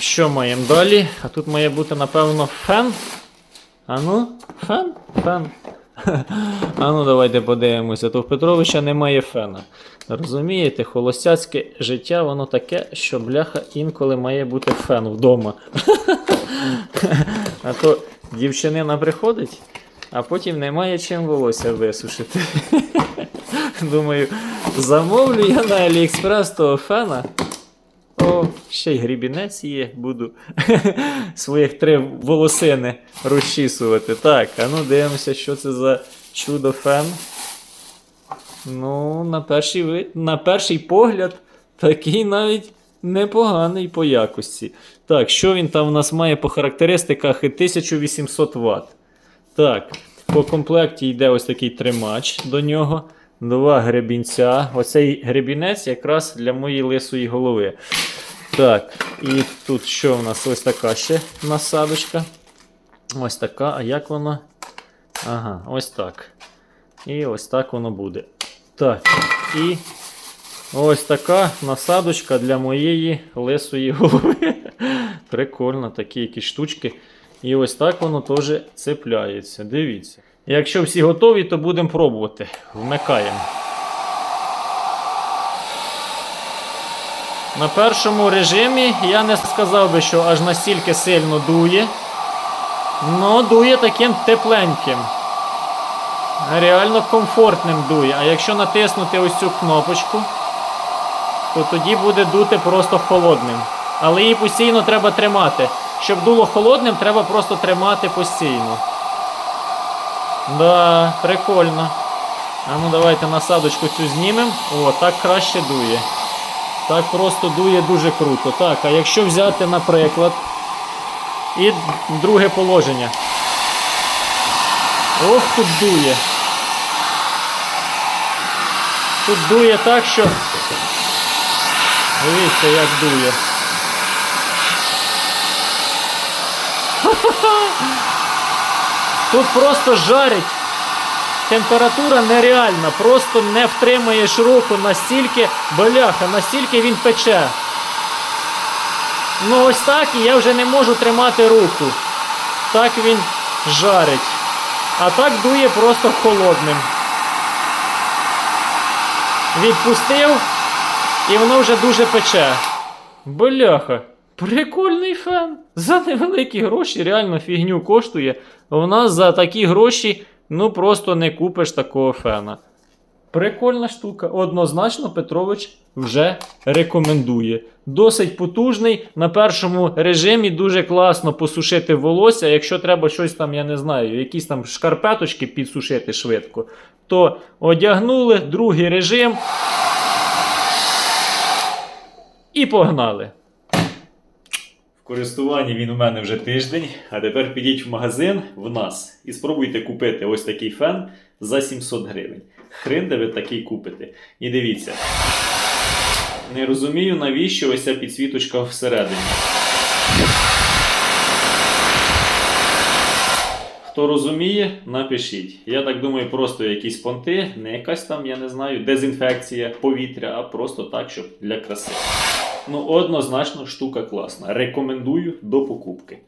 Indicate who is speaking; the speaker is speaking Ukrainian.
Speaker 1: Що маємо далі? А тут має бути, напевно, фен. А ну, фен? Фен. А ну давайте подивимося. То в Петровича немає фена. Розумієте, холостяцьке життя, воно таке, що бляха інколи має бути фен вдома. А то дівчинина приходить, а потім немає чим волосся висушити. Думаю, замовлю я на Аліекспрес того фена. О, ще й грібінець є, буду своїх три волосини розчісувати. Так, а ну дивимося, що це за чудо фен. Ну, на перший, ви- на перший погляд, такий навіть непоганий по якості. Так, що він там у нас має по характеристиках? 1800 Вт. Так, по комплекті йде ось такий тримач до нього. Два гребінця. Оцей гребінець якраз для моєї лисої голови. Так, і тут що в нас? Ось така ще насадочка. Ось така. А як воно? Ага, ось так. І ось так воно буде. Так. І ось така насадочка для моєї лисої голови. Прикольно, такі якісь штучки. І ось так воно теж цепляється. Дивіться. Якщо всі готові, то будемо пробувати. Вмикаємо. На першому режимі я не сказав би, що аж настільки сильно дує. Ну, дує таким тепленьким. Реально комфортним дує. А якщо натиснути ось цю кнопочку, то тоді буде дути просто холодним. Але її постійно треба тримати. Щоб дуло холодним, треба просто тримати постійно. Да, прикольно. А ну давайте насадочку цю знімемо. О, так краще дує. Так просто дує дуже круто. Так, а якщо взяти, наприклад, і друге положення. Ох, тут дує. Тут дує так, що. Дивіться, як дує. Тут просто жарить. Температура нереальна, просто не втримаєш руку настільки бляха, настільки він пече. Ну ось так і я вже не можу тримати руку. Так він жарить. А так дує просто холодним. Відпустив, і воно вже дуже пече. Бляха. Прикольний фен. За невеликі гроші, реально фігню коштує. У нас за такі гроші ну просто не купиш такого фена. Прикольна штука. Однозначно Петрович вже рекомендує. Досить потужний. На першому режимі дуже класно посушити волосся. Якщо треба щось там, я не знаю, якісь там шкарпеточки підсушити швидко, то одягнули другий режим. І погнали. Користуванні він у мене вже тиждень, а тепер підіть в магазин в нас і спробуйте купити ось такий фен за 700 гривень. Хрен де ви такий купите. І дивіться. Не розумію, навіщо ось ця підсвіточка всередині. Хто розуміє, напишіть. Я так думаю, просто якісь понти, не якась там, я не знаю, дезінфекція повітря, а просто так, щоб для краси. Ну, однозначно, штука класна. Рекомендую до покупки.